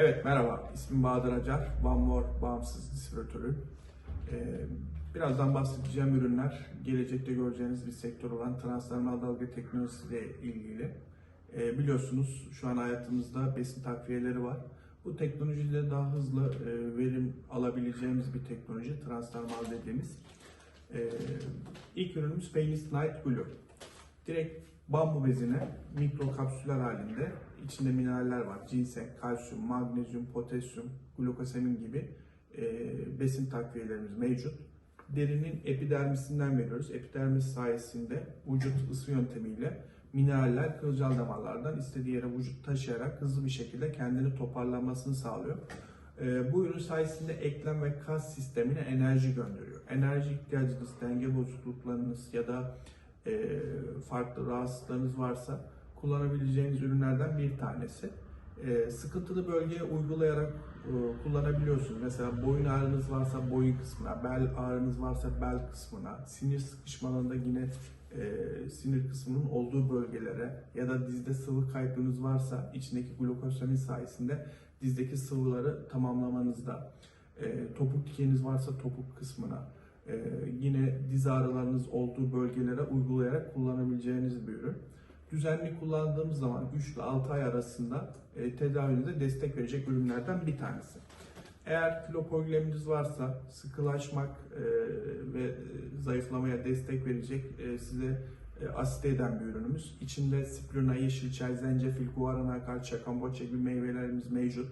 Evet merhaba, ismim Bahadır Acar, One More bağımsız distribütörü. Ee, birazdan bahsedeceğim ürünler, gelecekte göreceğiniz bir sektör olan transdermal dalga teknolojisiyle ilgili. Ee, biliyorsunuz şu an hayatımızda besin takviyeleri var. Bu teknolojide daha hızlı e, verim alabileceğimiz bir teknoloji, transdermal dediğimiz. Ee, ilk ürünümüz Famous Night Blue. Direkt bambu bezine mikro kapsüller halinde içinde mineraller var. Ginseng, kalsiyum, magnezyum, potasyum, glukosamin gibi e, besin takviyelerimiz mevcut. Derinin epidermisinden veriyoruz. Epidermis sayesinde vücut ısı yöntemiyle mineraller kılcal damarlardan istediği yere vücut taşıyarak hızlı bir şekilde kendini toparlanmasını sağlıyor. E, bu ürün sayesinde eklem ve kas sistemine enerji gönderiyor. Enerji ihtiyacınız, denge bozukluklarınız ya da farklı rahatsızlıklarınız varsa kullanabileceğiniz ürünlerden bir tanesi. Sıkıntılı bölgeye uygulayarak kullanabiliyorsunuz. Mesela boyun ağrınız varsa boyun kısmına, bel ağrınız varsa bel kısmına, sinir sıkışmalarında yine e, sinir kısmının olduğu bölgelere ya da dizde sıvı kaybınız varsa içindeki glukosamin sayesinde dizdeki sıvıları tamamlamanızda, e, topuk dikeniz varsa topuk kısmına, ee, yine diz ağrılarınız olduğu bölgelere uygulayarak kullanabileceğiniz bir ürün. Düzenli kullandığımız zaman 3 ile 6 ay arasında e, tedavinize destek verecek ürünlerden bir tanesi. Eğer kilo probleminiz varsa sıkılaşmak e, ve e, zayıflamaya destek verecek size e, asite eden bir ürünümüz. İçinde spirulina, yeşil çay, zencefil, guarana, karça, kamboçya gibi meyvelerimiz mevcut.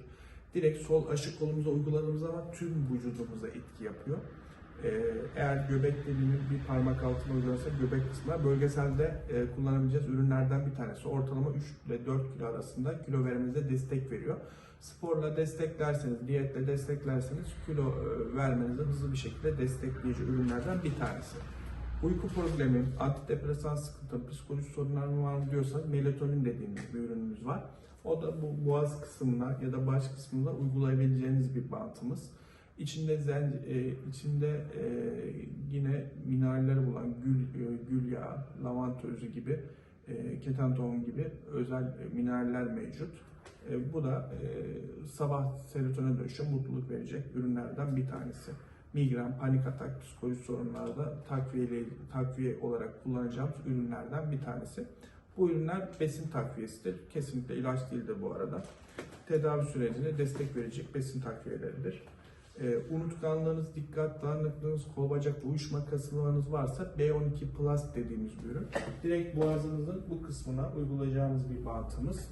Direkt sol aşık kolumuza uyguladığımız zaman tüm vücudumuza etki yapıyor. Ee, eğer göbek deliğinin bir parmak altına uygulanırsa göbek kısmına bölgeselde e, kullanabileceğiz ürünlerden bir tanesi. Ortalama 3 ile 4 kilo arasında kilo vermenize destek veriyor. Sporla desteklerseniz, diyetle desteklerseniz kilo e, vermenize hızlı bir şekilde destekleyici ürünlerden bir tanesi. Uyku problemi, antidepresan sıkıntı, psikolojik sorunlar mı var mı diyorsanız melatonin dediğimiz bir ürünümüz var. O da bu boğaz kısmına ya da baş kısmına uygulayabileceğiniz bir bantımız. İçinde zen, e, içinde e, yine mineraller bulan gül, e, gül yağı, lavanta özü gibi, e, keten tohum gibi özel e, mineraller mevcut. E, bu da e, sabah serotone dönüşü mutluluk verecek ürünlerden bir tanesi. Migren, panik atak, psikolojik sorunlarda takviye, takviye olarak kullanacağımız ürünlerden bir tanesi. Bu ürünler besin takviyesidir. Kesinlikle ilaç değildir bu arada. Tedavi sürecine destek verecek besin takviyeleridir. E, unutkanlığınız, dikkat dağınıklığınız, kol bacak uyuşma kasılmanız varsa B12 Plus dediğimiz bir ürün. Direkt boğazınızın bu kısmına uygulayacağınız bir bantımız.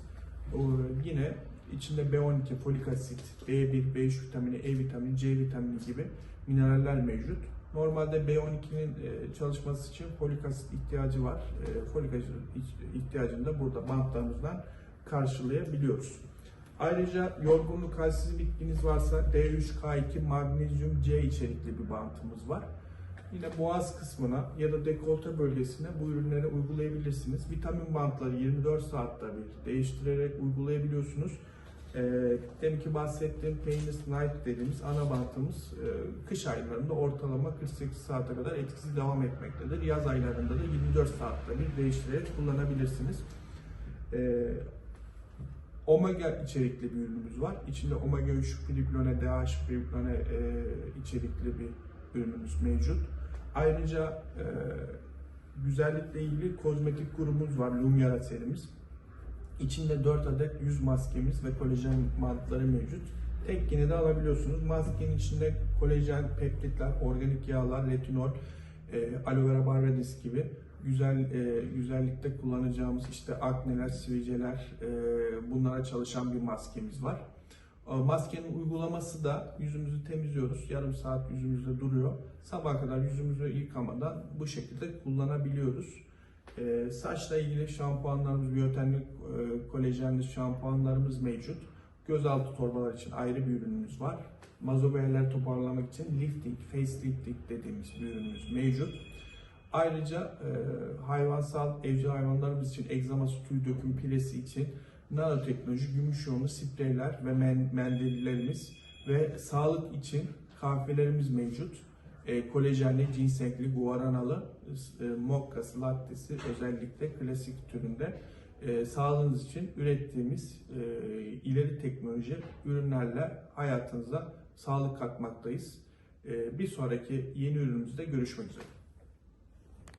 O, yine içinde B12, folik asit, B1, B3 vitamini, E vitamini, C vitamini gibi mineraller mevcut. Normalde B12'nin e, çalışması için folik asit ihtiyacı var. E, folik asit ihtiyacını da burada bantlarımızdan karşılayabiliyoruz. Ayrıca yorgunluk, halsiz bitkiniz varsa D3K2 magnezyum C içerikli bir bantımız var. Yine boğaz kısmına ya da dekolte bölgesine bu ürünleri uygulayabilirsiniz. Vitamin bantları 24 saatte bir değiştirerek uygulayabiliyorsunuz. E, ki bahsettiğim Painless Night dediğimiz ana bantımız e, kış aylarında ortalama 48 saate kadar etkisi devam etmektedir. Yaz aylarında da 24 saatte bir değiştirerek kullanabilirsiniz. E, omega içerikli bir ürünümüz var. İçinde omega 3 priplone, DH priplone e, içerikli bir ürünümüz mevcut. Ayrıca e, güzellikle ilgili kozmetik grubumuz var, Lumiera serimiz. İçinde 4 adet yüz maskemiz ve kolajen bantları mevcut. Tek yine de alabiliyorsunuz. Maskenin içinde kolajen, peptitler, organik yağlar, retinol, e, aloe vera barredis gibi güzel e, güzellikte kullanacağımız işte akneler, sivilceler e, bunlara çalışan bir maskemiz var. E, maskenin uygulaması da yüzümüzü temizliyoruz. Yarım saat yüzümüzde duruyor. Sabah kadar yüzümüzü yıkamadan bu şekilde kullanabiliyoruz. E, saçla ilgili şampuanlarımız, biyotenli e, kolajenli şampuanlarımız mevcut. Gözaltı torbalar için ayrı bir ürünümüz var. Mazobeyeler toparlamak için lifting, face lifting dediğimiz bir ürünümüz mevcut. Ayrıca e, hayvansal, evcil hayvanlarımız için egzaması, tüy döküm pilesi için nanoteknoloji, gümüş iyonlu spreyler ve men, mendillerimiz ve sağlık için kahvelerimiz mevcut. E, kolajenli, ginsengli, guaranalı, e, mokkası, lattesi özellikle klasik türünde e, sağlığınız için ürettiğimiz e, ileri teknoloji ürünlerle hayatınıza sağlık katmaktayız. E, bir sonraki yeni ürünümüzde görüşmek üzere.